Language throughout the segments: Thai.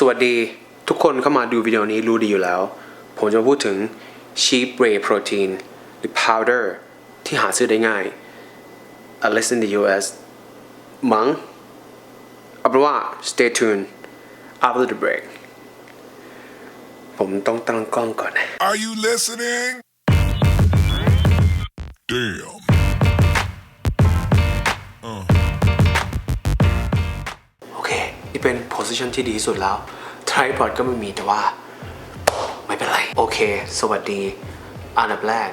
สวัสดีทุกคนเข้ามาดูวิดีโอนี้รู้ดีอยู่แล้ว ผมจะพูดถึง cheap whey protein หรือ powder ที่หาซื้อได้ง่าย unless in the US มั้งเอาเป็นว่า stay tuned after the break ผมต้องตั้งกล้องก่อน Are you listening? Damn. เป็น position ที่ดีที่สุดแล้ว tripod ก็ไม่มีแต่ว่า ไม่เป็นไร โอเค สวัสดี อันดับแรก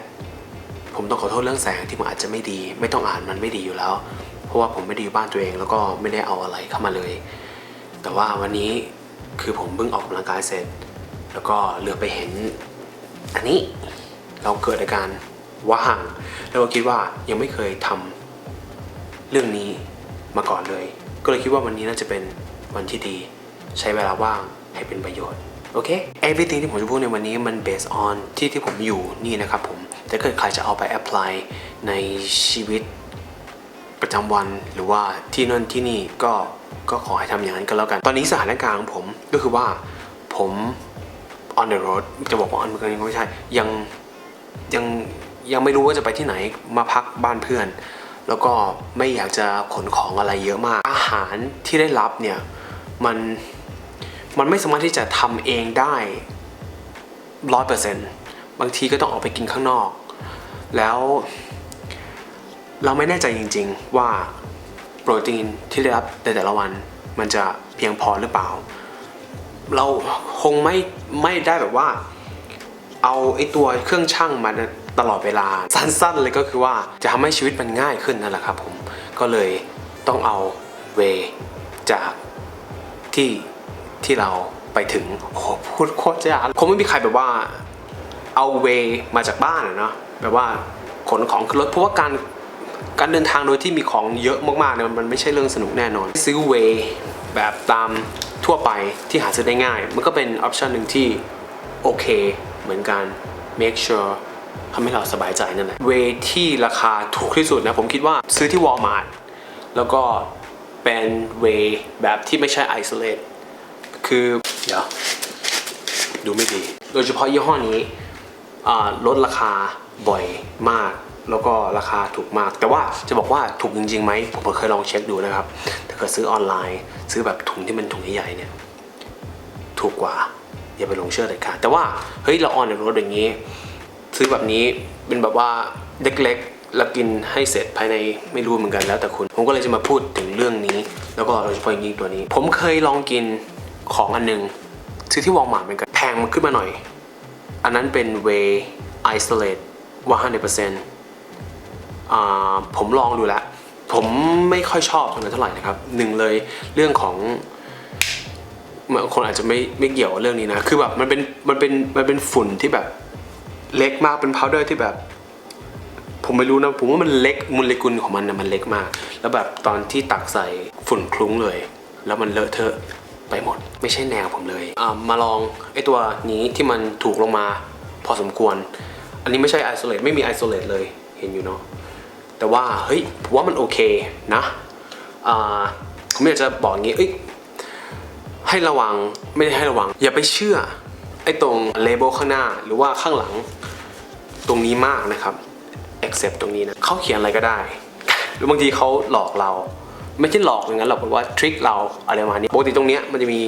ผมต้องขอโทษเรื่องแสงที่มันอาจจะไม่ดี ไม่ต้องอ่านมันไม่ดีอยู่แล้ว เพราะว่าผมไม่ได้อยู่บ้านตัวเอง แล้วก็ไม่ได้เอาอะไรเข้ามาเลย แต่ว่าวันนี้คือผมเพิ่งออกกำลังกายเสร็จ แล้วก็เหลือไปเห็น อันนี้เราเกิดอาการว่างแล้วก็คิดว่ายังไม่เคยทำเรื่องนี้มาก่อนเลย ก็เลยคิดว่าวันนี้น่าจะเป็น วันที่ดี ใช้เวลาว่างให้เป็นประโยชน์โอเค everything ที่ผมจะพูดในวันนี้มัน based on ที่ที่ผมอยู่นี่นะครับผมแต่เกิดใครจะเอาไป apply ในชีวิตประจำวันหรือว่าที่นั่นที่นี่ก็ก็ขอให้ทำอย่างนั้นก็แล้วกัน ตอนนี้สถานการณ์ของผมก็คือว่าผม on the road จะบอกว่า on the road ก็ไม่ใช่ ยังยังยังไม่รู้ว่าจะไปที่ไหนมาพักบ้านเพื่อน แล้วก็ไม่อยากจะขนของอะไรเยอะมาก อาหารที่ได้รับเนี่ย มันมันไม่สามารถที่จะทำเองได้ร้อยเปอร์เซ็นต์บางทีก็ต้องออกไปกินข้างนอก แล้ว เราไม่แน่ใจจริง ๆ ว่าโปรตีนที่ได้รับในแต่ละวัน มันจะเพียงพอหรือเปล่า เราคงไม่ไม่ได้แบบว่า เอาไอ้ตัวเครื่องช่างมาตลอดเวลา สั้นๆเลยก็คือว่าจะทำให้ชีวิตมันง่ายขึ้นนั่นแหละครับผม ก็เลยต้องเอาเวจาก ที่ที่เราไปถึงโอ้โหพูดโคตรยากคงไม่มีใครแบบว่าเอาเวมาจากบ้านเนาะแบบว่าขนของขึ้นรถเพราะว่าการการเดินทางโดยที่มีของเยอะมากๆเนี่ยมันไม่ใช่เรื่องสนุกแน่นอน ซื้อเวแบบตามทั่วไปที่หาซื้อได้ง่าย มันก็เป็นออปชันหนึ่งที่โอเค เหมือนกัน make sure ทำให้เราสบายใจนั่นแหละเวที่ราคาถูกที่สุดนะ ผมคิดว่าซื้อที่ Walmart แล้วก็ เป็นเวแบบที่ไม่ใช่ isolate คือเดี๋ยวดูไม่ดี โดยเฉพาะยี่ห้อนี้ลดราคาบ่อยมาก แล้วก็ราคาถูกมาก แต่ว่าจะบอกว่าถูกจริงๆไหมผมเคยลองเช็คดูนะครับ ถ้าเกิดซื้อออนไลน์ ซื้อแบบถุงที่มันถุงใหญ่ๆเนี่ยถูกกว่าอย่าไปหลงเชื่อเลยค่ะแต่ว่าเฮ้ยเราออนในรถอย่างนี้ ซื้อแบบนี้เป็นแบบว่าเล็กๆ แล้วกินให้เสร็จภายในไม่รู้เหมือนกันแล้วแต่คุณ ผมก็เลยจะมาพูดถึงเรื่องนี้ แล้วก็โดยเฉพาะอย่างยิ่งตัวนี้ ผมเคยลองกินของอันหนึงซื้อที่วอลมาร์ทเหมือนกันแพงมันขึ้นมาหน่อย อันนั้นเป็น Way Isolate 100%อ่าผมลองดูแล้ว ผมไม่ค่อยชอบตรงนั้นเท่าไหร่นะครับหนึ่งเลยเรื่องของบางคนอาจจะไม่ไม่เกี่ยวเรื่องนี้นะ คือแบบมันเป็นมันเป็นมันเป็นฝุ่นที่แบบเล็กมากเป็นพาวเดอร์ที่แบบ ผมไม่รู้นะ ผมว่ามันเล็กโมเลกุลของมันนะมันเล็กมาก แล้วแบบตอนที่ตักใส่ฝุ่นคลุ้งเลย แล้วมันเลอะเทอะไปหมด ไม่ใช่แนวผมเลยอ่ามาลองไอตัวนี้ที่มันถูกลงมาพอสมควร อันนี้ไม่ใช่ไอโซเลตไม่มีไอโซเลตเลยเห็นอยู่เนาะแต่ว่าเฮ้ยผมว่ามันโอเคนะอ่าผมอยากจะบอกงงี้เอ้ยให้ระวังไม่ได้ให้ระวัง อย่าไปเชื่อไอ้ตรงเลเบลข้างหน้าหรือว่าข้างหลังตรงนี้มากนะครับ accept ตรงนี้นะเขาเขียนอะไรก็ได้ หรือบางทีเขาหลอกเรา ไม่ใช่หลอกอย่างนั้นหรอกแบบว่าทริคเราอะไรประมาณนี้ปกติตรงเนี้ยมันจะมี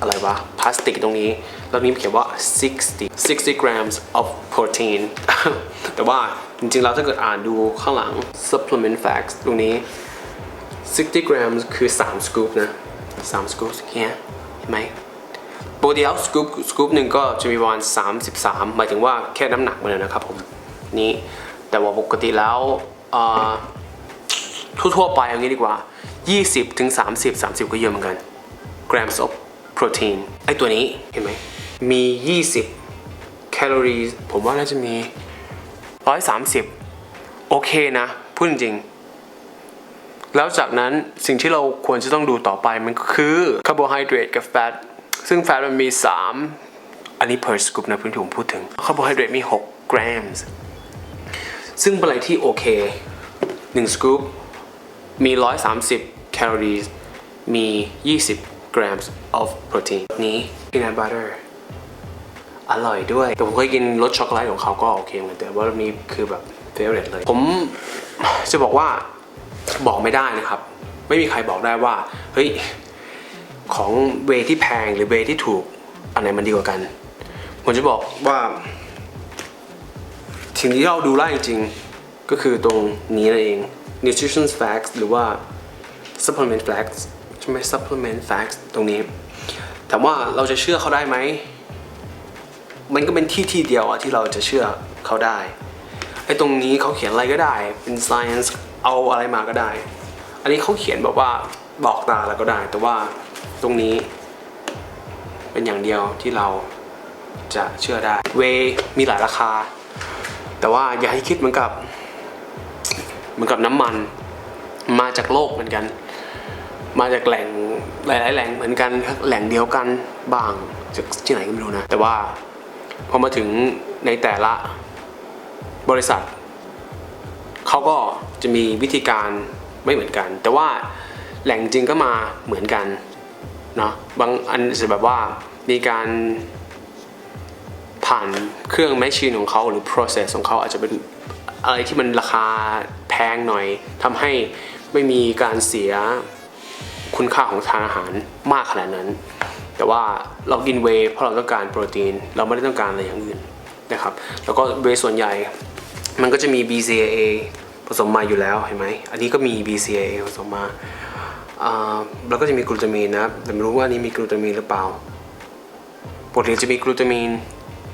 อะไรวะพลาสติกตรงนี้ แล้วนี้เขียนว่า 60 60 grams of protein แต่ว่าจริงๆแล้วถ้าเกิดอ่านดูข้างหลัง supplement facts ตรงนี้ 60 grams คือ3 scoop นะ3 scoop เฮียเห็นไหมปกติแล้ว scoop scoop หนึ่งก็จะมีประมาณ 33 หมายถึงว่าแค่น้ำหนักมันนะครับผม นี่แต่ว่าปกติแล้วทั่วๆไปอย่างนี้ดีกว่า 20ถึง30 30 ก็เยอะเหมือนกัน grams of protein ไอตัวนี้เห็นไหมมี 20 แคลอรี่ผมว่าน่าจะมี 130 โอเคนะ พูดจริง แล้วจากนั้นสิ่งที่เราควรจะต้องดูต่อไปมันคือคาร์โบไฮเดรตกับแฟตซึ่งแฟตมันมี 3 อันนี้ per scoop นะเพื่อนที่ผมพูดถึงคาร์โบไฮเดรตมี6กรัม ซึ่งเป็นอะไรที่โอเค1สกู๊ปมี 130 แคลอรี่มี 20 grams of protein นี้ peanut butter อร่อยด้วย แต่ผมเคยกินรสช็อกโกแลตของเขาก็โอเคเหมือนกันแต่ว่ารสนี้คือแบบ favorite เลย ผมจะบอกว่าบอกไม่ได้นะครับ ไม่มีใครบอกได้ว่า เฮ้ย ของเวที่แพงหรือเวที่ถูก อันไหนมันดีกว่ากัน ผมจะบอกว่า สิ่งที่เราดูได้จริงก็คือตรงนี้นั่นเอง nutrition facts หรือว่า supplement facts ใช่ไหม supplement facts ตรงนี้ แต่ว่าเราจะเชื่อเขาได้ไหม มันก็เป็นที่ที่เดียวอะที่เราจะเชื่อเขาได้ ไอ้ตรงนี้เขาเขียนอะไรก็ได้ เป็น science เอาอะไรมาก็ได้ อันนี้เขาเขียนแบบว่าบอกตาแล้วก็ได้ แต่ว่าตรงนี้ เป็นอย่างเดียวที่เราจะเชื่อได้ เวมีหลายราคา แต่ว่าอย่าให้คิดเหมือนกับ เหมือนกับน้ำมัน มาจากโลกเหมือนกัน มาจากแหล่งหลาย ๆ แหล่งเหมือนกันแหล่งเดียวกันบางจากที่ไหนก็ไม่รู้นะ แต่ว่าพอมาถึงในแต่ละบริษัทเขาก็จะมีวิธีการไม่เหมือนกัน แต่ว่าแหล่งจริงก็มาเหมือนกันเนาะบางอันจะแบบว่ามีการ ผ่านเครื่องแมชชีนของเขาหรือ process ของเขาอาจจะเป็นอะไรที่มันราคาแพงหน่อยทำให้ไม่มีการเสียคุณค่าของทานอาหารมากขนาดนั้น แต่ว่าเรากินเวเพราะเราต้องการโปรตีน เราไม่ได้ต้องการอะไรอย่างอื่นนะครับ แล้วก็เวส่วนใหญ่มันก็จะมี BCAA ผสมมาอยู่แล้วเห็นไหม อันนี้ก็มี BCAA ผสมมาแล้วก็จะมีกลูตามีนนะแต่ไม่รู้ว่าอันนี้มีกลูตามีนหรือเปล่าปกติจะมีกลูตามีน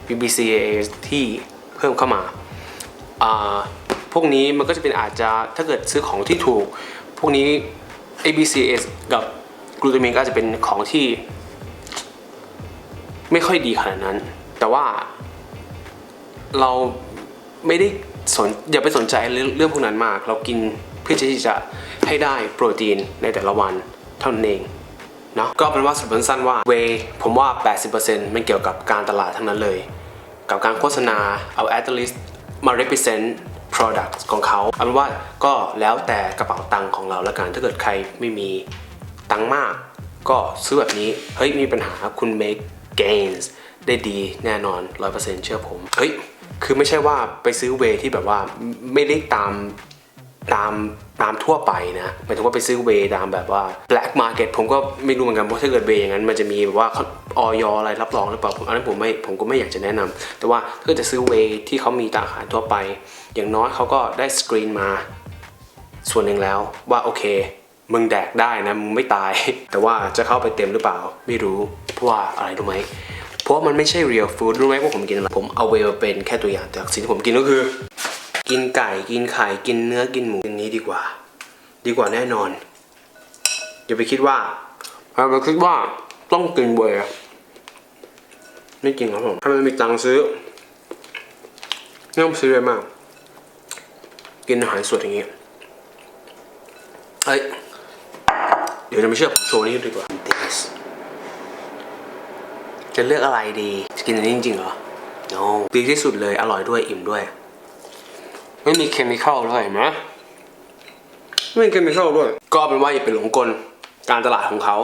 มี BCAA ที่เพิ่มเข้ามา พวกนี้มันก็จะเป็นอาจจะถ้าเกิดซื้อของที่ถูก พวกนี้ ABCS กับกลูตามีนก็อาจจะเป็นของที่ ไม่ค่อยดีขนาดนั้น แต่ว่าเราไม่ได้สนอย่าไปสนใจเรื่องพวกนั้นมาก เรากินเพื่อที่จะให้ได้โปรตีนในแต่ละวันเท่านั้นเองเนาะก็เป็นว่าสรุปสั้นๆว่าเวผมว่า 80%มันเกี่ยวกับการตลาดทั้งนั้นเลย กับการโฆษณาเอา a t l e a s t มา represent product ของเขาเอาเป็นว่าก็แล้วแต่กระเป๋าตังค์ของเราละกันถ้าเกิดใครไม่มีตังค์มาก ก็ซื้อแบบนี้ เฮ้ย มีปัญหาคุณ make gains ได้ดีแน่นอน 100%เชื่อผม เฮ้ย คือไม่ใช่ว่าไปซื้อเวที่แบบว่าไม่ได้ตาม ตามตามทั่วไปนะหมายถึงว่าไปซื้อเวตามแบบว่า black market ผมก็ไม่รู้เหมือนกันเพราะถ้าเกิดเวอย่างนั้น มันจะมีแบบว่าออยอะไรรับรองหรือเปล่าอันนั้นผมไม่ผมก็ไม่อยากจะแนะนำแต่ว่าถ้าจะซื้อเวที่เขามีตามอาหารทั่วไป อย่างน้อยเขาก็ได้สกรีนมา ส่วนหนึ่งแล้วว่าโอเค มึงแดกได้นะมึงไม่ตาย แต่ว่าจะเข้าไปเต็มหรือเปล่า ไม่รู้เพราะว่าอะไรรู้ไหมเพราะมันไม่ใช่ real food รู้ไหมว่าผมกินอะไรผมเอาเวเป็นแค่ตัวอย่างแต่สิ่งที่ผมกินก็คือ กินไก่กินไข่กินเนื้อกินหมูอย่างนี้ดีกว่า ดีกว่าแน่นอนอย่าไปคิดว่าอย่าไปคิดว่าต้องกินเวย์ไม่จริงครับผมถ้ามันมีตังค์ซื้อไม่ต้องซื้อเลยมาก กินอาหารสดอย่างนี้เอ้ยเดี๋ยวจะไม่เชื่อผมโชว์นี่ดีกว่า This จะเลือกอะไรดี จะกินอันนี้จริงๆเหรอ no ดีที่สุดเลย อร่อยด้วย อิ่มด้วย ไม่มีเคมีคอลด้วยเห็นไหมไม่มีเคมีคอลด้วย ก็เป็นว่าอย่าไปหลงกลการตลาดของเขา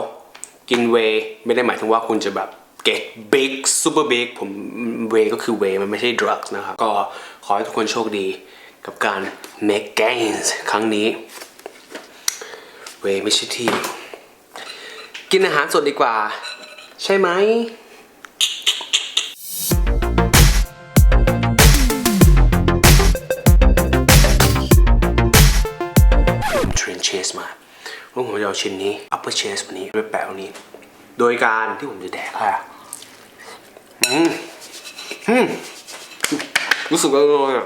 กินเวย์ไม่ได้หมายถึงว่าคุณจะแบบ get big super big ผมเวย์ก็คือเวย์มันไม่ใช่ drugs นะครับ ก็ขอให้ทุกคนโชคดีกับการ make gains ครั้งนี้ เวย์ไม่ใช่ที่ กินอาหารสดดีกว่า ใช่ไหมผม ว่าผมจะเอาชิ้นนี้ upper chest วันนี้ไปแปะวันนี้ โดยการที่ผมจะแดกค่ะอืมอืมรู้สึกอร่อยอะ